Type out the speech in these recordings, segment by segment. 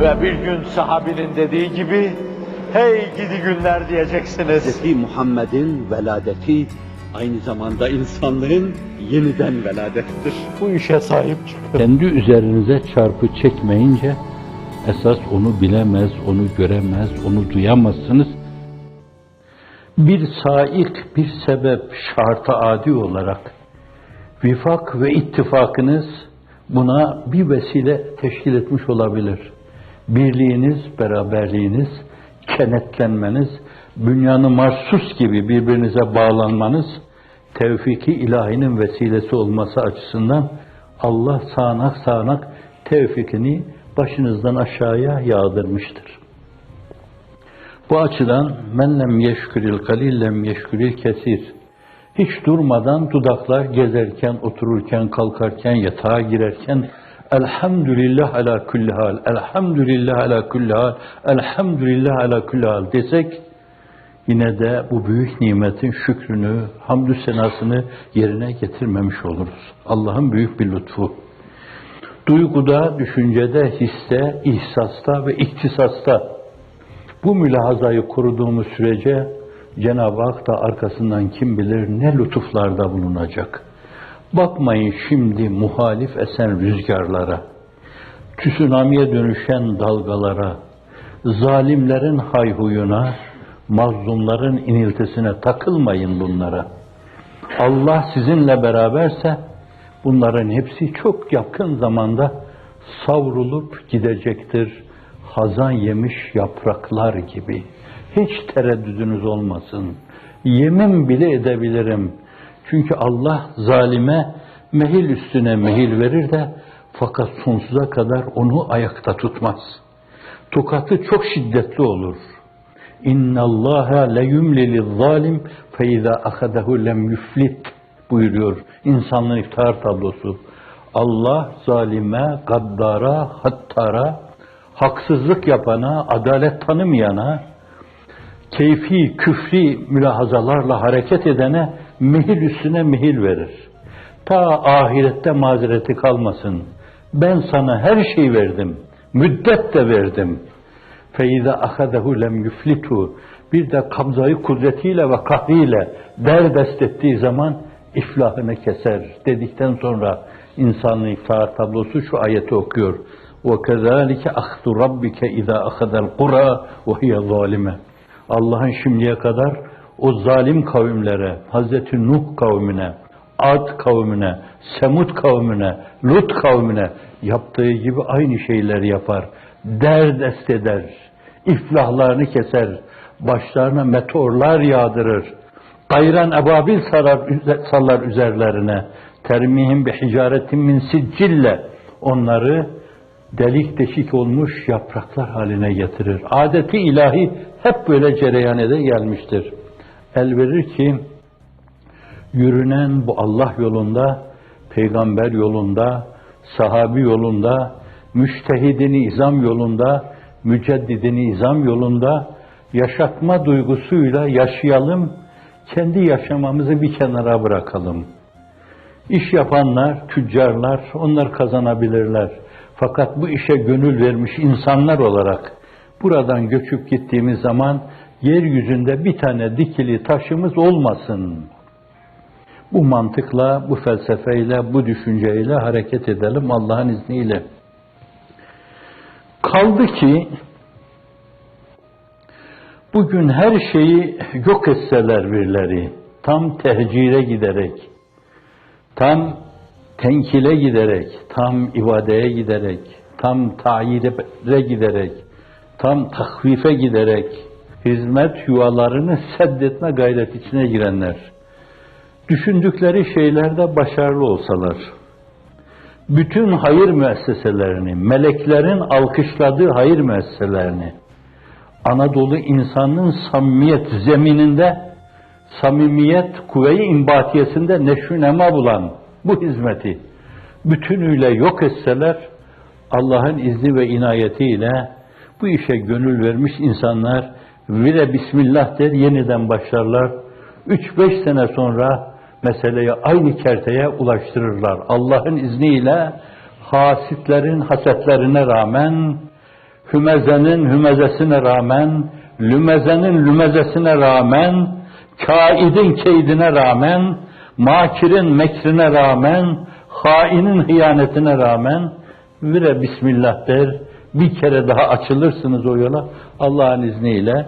Ve bir gün sahabinin dediği gibi, hey gidi günler diyeceksiniz. Hz. Muhammed'in veladeti aynı zamanda insanlığın yeniden veladettir. Bu işe sahip çıkın. Kendi üzerinize çarpı çekmeyince esas onu bilemez, onu göremez, onu duyamazsınız. Bir saik, bir sebep şartı adi olarak vifak ve ittifakınız buna bir vesile teşkil etmiş olabilir. Birliğiniz, beraberliğiniz, kenetlenmeniz, bünyanı marsus gibi birbirinize bağlanmanız, tevfiki ilahinin vesilesi olması açısından Allah sağanak sağanak tevfikini başınızdan aşağıya yağdırmıştır. Bu açıdan men lem yeşküril kalil lem yeşküril kesir. Hiç durmadan dudaklar gezerken, otururken, kalkarken, yatağa girerken Elhamdülillah ala kulli hal, elhamdülillah ala kulli hal, elhamdülillah ala kulli hal desek yine de bu büyük nimetin şükrünü, hamdü senasını yerine getirmemiş oluruz. Allah'ın büyük bir lütfu. Duyguda, düşüncede, hisse, ihsasta ve iktisasta bu mülahazayı koruduğumuz sürece Cenab-ı Hak da arkasından kim bilir ne lütuflarda bulunacak. Bakmayın şimdi muhalif esen rüzgarlara, tsunamiye dönüşen dalgalara, zalimlerin hayhuyuna, mazlumların iniltisine takılmayın bunlara. Allah sizinle beraberse bunların hepsi çok yakın zamanda savrulup gidecektir. Hazan yemiş yapraklar gibi. Hiç tereddüdünüz olmasın. Yemin bile edebilirim. Çünkü Allah zalime mehil üstüne mehil verir de fakat sonsuza kadar onu ayakta tutmaz. Tokatı çok şiddetli olur. İnna Allaha le yumli zalim fe iza ahadahu lem yuflit buyuruyor insanlığın iftihar tablosu. Allah zalime, gaddara, hattara, haksızlık yapana, adalet tanımayana, keyfi, küfri mülahazalarla hareket edene mehil üstüne mehil verir. Ta ahirette mazereti kalmasın. Ben sana her şey verdim. Müddet de verdim. Feiza ahadehu lem yuflitu. Bir de kabzayı kudretiyle ve kahriyle derdest ettiği zaman iflahını keser dedikten sonra insanlığın iftihar tablosu şu ayeti okuyor. وَكَذَٰلِكَ أَخْذُ رَبِّكَ اِذَا أَخَذَ الْقُرَى وَهِيَ ظَالِمَ Allah'ın şimdiye kadar o zalim kavimlere, Hazreti Nuh kavmine, Ad kavmine, Semud kavmine, Lut kavmine yaptığı gibi aynı şeyleri yapar. Derdest eder, iflahlarını keser, başlarına meteorlar yağdırır, Kayran ebabil sarar, sallar üzerlerine. Termihim bi hicaretin min siccille. Onları delik deşik olmuş yapraklar haline getirir. Adeti ilahi hep böyle cereyan ede gelmiştir. El verir ki yürünen bu Allah yolunda, peygamber yolunda, sahabi yolunda, müştehidini izam yolunda, müceddidini izam yolunda yaşatma duygusuyla yaşayalım, kendi yaşamamızı bir kenara bırakalım. İş yapanlar, tüccarlar, onlar kazanabilirler. Fakat bu işe gönül vermiş insanlar olarak buradan göçüp gittiğimiz zaman yeryüzünde bir tane dikili taşımız olmasın. Bu mantıkla, bu felsefeyle, bu düşünceyle hareket edelim Allah'ın izniyle. Kaldı ki bugün her şeyi yok etseler birileri, tam tehcire giderek, tam tenkile giderek, tam ibadeye giderek, tam tayire giderek, tam tahvife giderek, hizmet yuvalarını seddetme gayret içine girenler, düşündükleri şeylerde başarılı olsalar, bütün hayır müesseselerini, meleklerin alkışladığı hayır müesseselerini, Anadolu insanının samimiyet zemininde, samimiyet kuvve-i imbatiyesinde neşü nema bulan bu hizmeti bütünüyle yok etseler, Allah'ın izni ve inayetiyle bu işe gönül vermiş insanlar vire Bismillah der yeniden başlarlar. 3-5 sene sonra meseleyi aynı kerteye ulaştırırlar. Allah'ın izniyle hasitlerin hasetlerine rağmen hümezenin hümezesine rağmen, lümezenin lümezesine rağmen, kaidin keydine rağmen, makirin mekrine rağmen, hainin hıyanetine rağmen, vire bismillah der, bir kere daha açılırsınız o yola Allah'ın izniyle.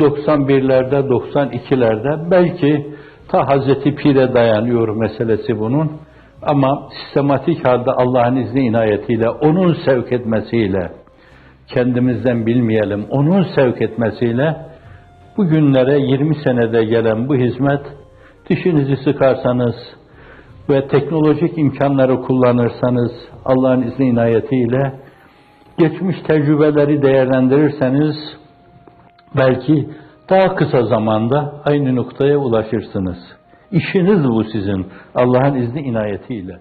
91'lerde, 92'lerde belki ta Hazreti Pir'e dayanıyor meselesi bunun. Ama sistematik halde Allah'ın izni inayetiyle, onun sevk etmesiyle, kendimizden bilmeyelim, onun sevk etmesiyle bugünlere 20 senede gelen bu hizmet dişinizi sıkarsanız ve teknolojik imkanları kullanırsanız Allah'ın izni inayetiyle geçmiş tecrübeleri değerlendirirseniz belki daha kısa zamanda aynı noktaya ulaşırsınız. İşiniz bu sizin Allah'ın izni inayetiyle.